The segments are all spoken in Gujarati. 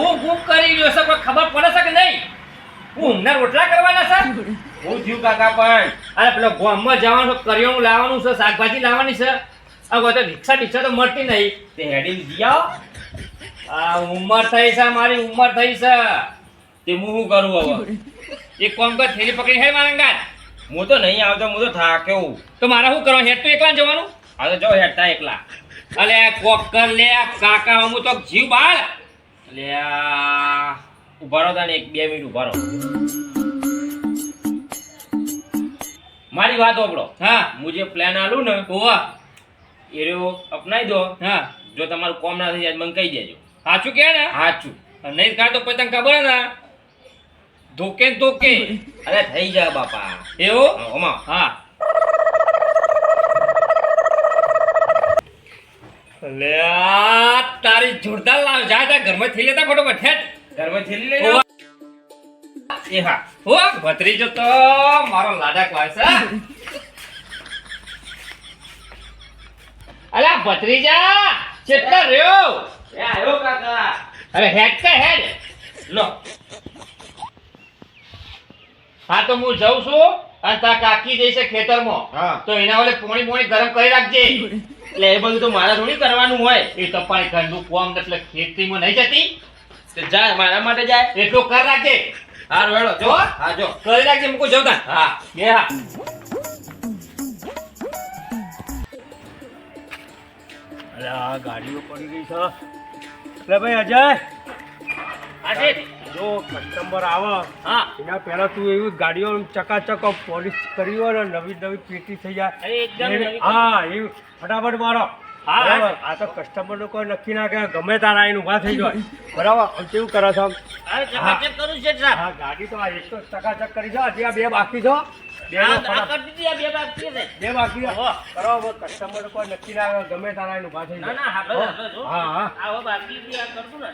હું હું કરી રહ્યો છે, કોઈ ખબર પડે છે કે નહીં? હું ઊંઘના રોટલા કરવાના છે? હું થયું કાકા પણ. અરે પેલો ગામમાં જવાનું છે, કરિયાણું લાવવાનું છે, શાકભાજી લાવવાની છે. આ કોઈ તો રિક્ષા રિક્ષા તો મળતી નહીં. તે હેડી જી આવો આ ઉંમર થઈ છે, મારી ઉંમર થઈ છે. તે હું શું કરું હવે? એક કોમ કર, થેલી પકડી હે મારંગા હું તો નહીં આવતો, હું તો થાક્યો તો મારે શું કરવાનું? હેડ તો એકલા જવાનું? હા, તો જો હેડતા એકલા. અલે કોક કર લે કાકા હું તો જીવ બાળ. આ ઊભા રહો તાને એક બે મિનિટ ઊભા રહો. મારી વાત ઓપડો હા. હું જે પ્લાન આલું ને હોવા. એ રહ્યો અપનાવી દો. હા. જો તમારું કોમ ના થઈ જાય મને કહી દેજો. સાચું કે ને? સાચું નહીં કાં તો પતંગ ખબર ને? ધોકે ધોકે. અરે થઈ જાય બાપા. એવું? ઓમાં હા. લે તારી જોરદાર લાવ જા જા. ઘરમાં થઈ લેતા ફટોફટ હેટ ઘરમાં થઈ લઈ એ હા. હો ભત્રીજો તો મારો લાડા ક્લાસ છે અલા ભત્રીજા કેટલા રહ્યો? એ આવ્યો કાકા. અરે હેડ કે હેડ. લો. હા તો હું જઉં છું અને તા કાકી જઈશે ખેતરમાં. તો એના ઓલે પોણી પોણી ગરમ કરી રાખજે. એટલે એ બધું તો મારે થોડી કરવાનું હોય. એ તો પાણી ઘરનું કોમ એટલે ખેતીમાં નહીં જતી. તો જાય મારા માટે જાય. એટલું કર રાખજે. હા વેળો જો. જો. હા જો. કરી રાખજે મૂકું જઉં હા. એ હા. અરે આ ગાડીઓ પડી ગઈ છે. એટલે ભાઈ અજય આજે જો કસ્ટમર આવે હા. એના પહેલા તું એવી ગાડીઓ ચકાચક પોલિશ કરી હોય ને નવી નવી પેટી થઈ જાય. હા એ ફટાફટ મારો. હા, આ તો કસ્ટમરનું કોઈ નક્કી ના કે ગમે તારા એનું ઊભા થઈ જાય. બરાબર? કેવું કરે છે હા. ગાડી તો આ એક તો ચકાચક કરી છો હજી આ બે બાકી છો. બે બાકી. બરાબર? કસ્ટમર કોઈ નક્કી ના ગમે તારા એનું ઊભા થઈ જાય. હા. હો.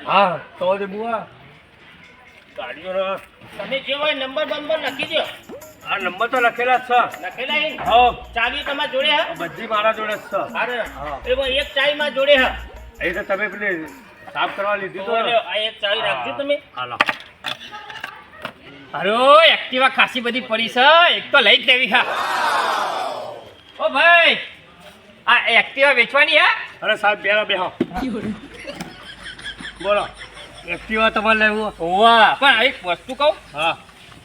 હા. તો બુઆ. ગાડીઓનો. તમે જે હોય નંબર બંબર લખી દો આ નંબર તો લખેલા જ છે. લખેલા હા. ચાવી તમારા જોડે હા? બધી મારા જોડે જ છે. અરે. એવો એક ચાવી માં જોડે હા. એ તો તમે પેલી સાફ કરવા લીધી તો આ એક ચાવી રાખજો તમે. હાલો અરે એક્ટિવા ખાસી બધી પડી છે એક તો લઈ જ લેવી હા. ઓ ભાઈ આ એક્ટિવા વેચવાની હા? અરે સાહેબ બેહો બેહો. બોલો. એક્ટિવા તમારે લેવું હોવા. પણ એક વસ્તુ કહું. હા.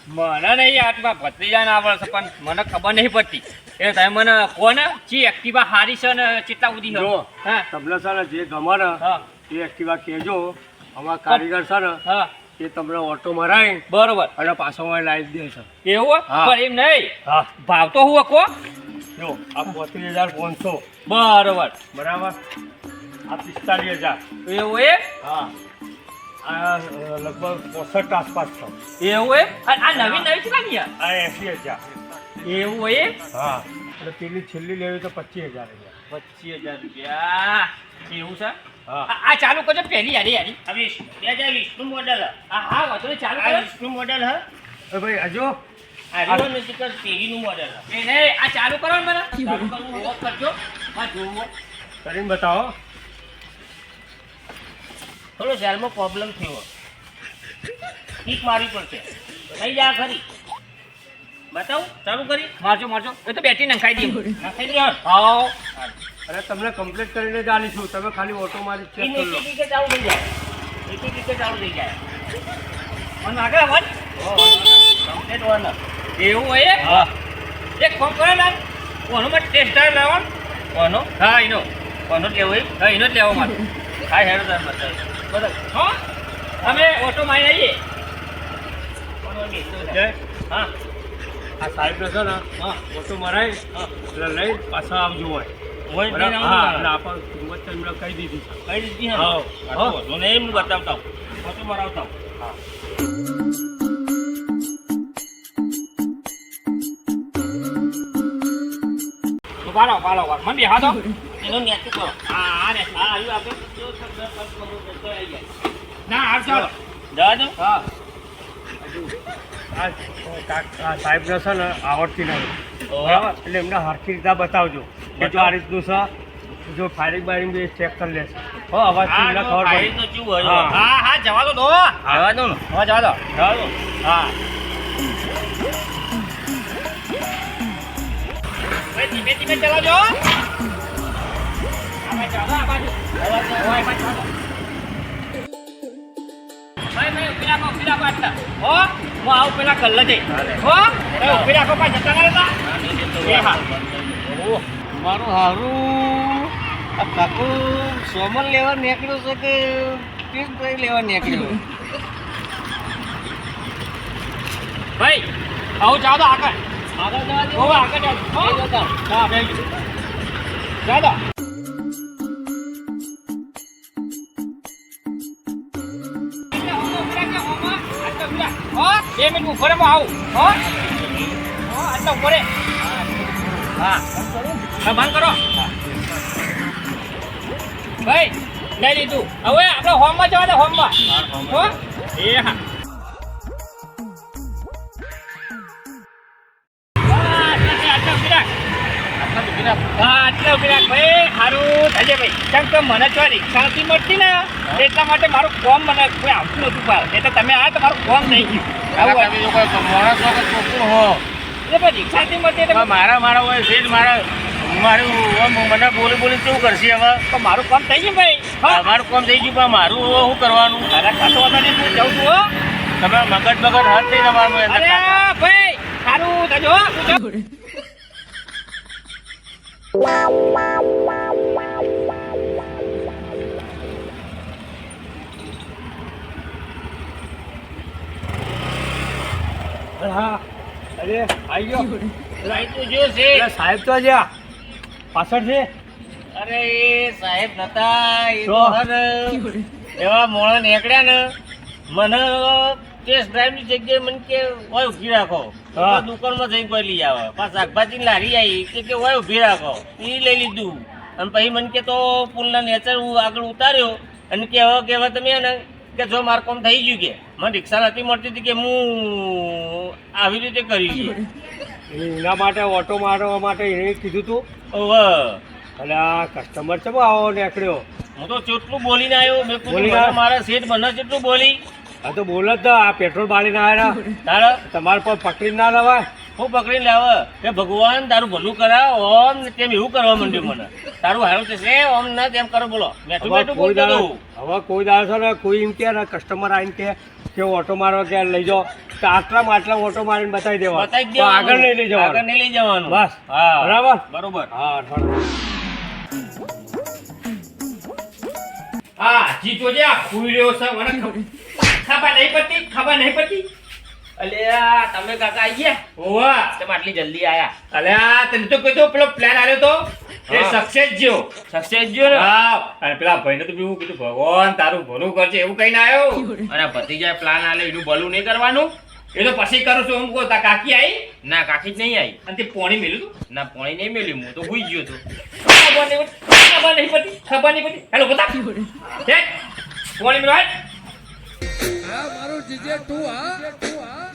મને નહીં આટલા ભત્રીજા ના આવડશે પણ મને ખબર નહીં પડતી. એ તમે મને કહો ને ચી એક્ટિવા હારી છે ને કેટલા સુધી જો. હા? તમને છે ને જે ગમે ને હા. એ એક્ટિવા કહેજો. અમારા કારીગર છે ને હા. એ તમને ઓટો મરાય બરોબર. અને પાછો મને લાવી દે છે. એવું. પણ એમ નહીં. હા. ભાવ તો હું. કહો જો આ પોત્રીસ હજાર પાંચસો. બરોબર. બરાબર? આ પિસ્તાલીસ હજાર. એવું એ? હા. આ લગભગ પોસઠ આસપાસ છો. એવું એ આ નવી નવી છે ને આ? એસી હજાર. એવું એમ? હા. એટલે પેલી છેલ્લી લેવી તો પચીસ હજાર રૂપિયા પચીસ હજાર રૂપિયા. એવું છે? આ આ ચાલુ કરજો પહેલી યારી યારી. આ બે હજાર વીસનું મોડલ હા. હા વાંધો ચાલુ કરો. વીસનું મોડલ હા. ભાઈ હજુ આ રીવો નથી કર તેવીનું મોડલ એ નહીં આ ચાલુ કરો ને મને. ચાલુ કરવું કરજો. હા જોવો કરીને બતાવો. થોડો શહેરમાં પ્રોબ્લેમ થયો. ટીક મારવી પડશે. થઈ જાય ખરી બતાવું? ચાલુ કરી? મારજો મારજો. એ તો બેટરી નખાઈ દઈએ નખાઈ દઈએ હા. અરે તમને કમ્પ્લીટ કરીને જ આલીશું. તમે ખાલી ઓટો મારી ચેક કરી લો. રીતે ચાલુ થઈ જાય. એક એક રીતે ચાલુ થઈ જાય. મને લાગે અવાજ કમ્પ્લીટ વન એવું હોય હા. એક ફોન કરો ને કોનો માં ટેસ્ટ ડ્રાઈવ લેવાનો કોનો હા એનો. કોનો જ લેવો હા એનો જ લેવો મારે. હા હેડો તાર બતાવી. બરાબર હા અમે ઓટો માં આવીએ હા. આ સાહેબ છે ને હા. ઓટો મરાય એટલે લઈ પાછા આવજો હોય. આપણે કિંમત તો કહી દીધી છે. કઈ દીધી હા. હા. એમનું બતાવતા ઓટો મરાવતા હું. પાડો પાડો મને બેહા હા ને છે ને આવડતી નહીં બરાબર એટલે એમને હરખી રીતે બતાવજો કે જો આ રીતનું છે જો ફાયરિંગ બાયરિંગ બી ચેક કરી લેશે હો અવાજ હા, ખબર પડી હા. હા જવા દો જવા દો હા જવા દો જવા દો હા ધીમે ધીમે ચલાવજો હો આવું પેલા કલ્લે જઈ હો ઊભી રાખો પાછા જતા ના રહેતા. એ હા મારું હારું. આ કાકુ સોમન લેવા નીકળ્યો છે કે પિયુષભાઈ લેવા નીકળ્યો? ભાઈ આવું જાઓ તો આગળ. આગળ જવા દે. આગળ જાઓ. જાઓ બે મિનિટ હું ફરે આવું. હો? આટલા ફરે હા. હા બંધ કરો. ભાઈ લઈ લીધું. હવે આપણે હોમમાં જવા દે હોમમાં. હો? એ હા. મને જો રિક્ષાથી મળતી ને એટલા માટે મારું ફોર્મ મને કોઈ આવતું નતું પાર એટલે તમે આ તમારું ફોર્મ નહીં ગયું. માણસ વખત ચોખ્ખું હો? રિક્ષાથી મળતી મારા મારા હોય મારા મને બોલી બોલી શું કરશે હવે? તો મારું કામ થઈ ગયું ભાઈ. હા. મારું કામ થઈ ગયું પણ મારું શું કરવાનું? મારા ખાતો નહીં હું જાઉં છું હો. તમે મગજ મગજ હાથ થઈ તમારું અરે ભાઈ સારું થજો. હા. અરે આવી ગયો? ભાઈ તું જો છે. સાહેબ તો જ્યાં. પાછળ છે? અરે એ સાહેબ નતા એ તો? એવા મોણા નીકળ્યા ને મને ટેસ્ટ ડ્રાઈવની જગ્યાએ મને કે ઓય ઊભી રાખો. દુકાનમાં જઈને કોઈ લઈ આવે. પાછા શાકભાજી લારી આવી કે કે ઓય ઊભી રાખો. એ લઈ લીધું. અને પછી મને કે તો પુલના નેચર હું આગળ ઉતાર્યો. અને કે હવે કે તમે ને કે જો મારું કામ થઈ ગયું કે મને રિક્ષા નથી મળતી હતી કે હું આવી રીતે કરી છે એના માટે ઓટો મારવા માટે એને કીધું તું? ઓહ. અને આ કસ્ટમર છે આવો નીકળ્યો? હું તો કેટલું બોલીને આવ્યો મેં બોલી મારા શેઠ મને જેટલું બોલી. આ તો બોલ જ તો આ પેટ્રોલ બાળીને આવ્યા તારે તમારે પર પકડી ના લેવાય? હું પકડીને લાવે. કે ભગવાન તારું ભલું કરાવ ઓમ ને તેમ એવું કરવા માંડ્યું મને. તારું હારું થશે ઓમ ના તેમ કરો બોલો. મેઠું કોઈ બોલતો દાડો હવે કોઈ દાડો છે ને કોઈ એમ કે ને કસ્ટમર આવીને કે કે ઓટો મારવા કે લઈ જાઓ. તો આટલામાં માટલા ઓટો મારીને બતાવી દેવા બતાવી આગળ નહીં લઈ આગળ જવાનું નહીં લઈ જવાનું. બસ. હા. બરાબર? બરોબર. હા. હા જીતો જે. આ ખુઈ રહ્યો છે? મને ખબર નહીં પડતી? ખબર નહીં પડતી? અલ્યા તમે કાકા આવી ગયા? ઓવા તમે આટલી જલ્દી આયા? અલ્યા તને તો કીધું પેલો પ્લાન આવ્યો તો? એ સક્સેસ જ્યો સક્સેસ જો ને? હા. અને પેલા ભાઈને તો બીવું કીધું ભગવાન તારું ભલું કરજે. એવું કહીને આવ્યો અને ભતીજાએ પ્લાન આલ્યો એનું ભલું નહીં કરવાનું? એ તો પછી કરું છું. એમ કહો તા કાકી આવી ના કાકી જ નહીં આવી અને તે પોણી મેલ્યું તું? ના પોણી નહીં મેલ્યું હું તો ભૂઈ ગયો તો. ખબર નહીં પડતી. ખબર નહીં પડતી. ખબર નહીં પડતી. હેલો બતા. પોણી મેળવાય? આ મારું જીજે તું હા.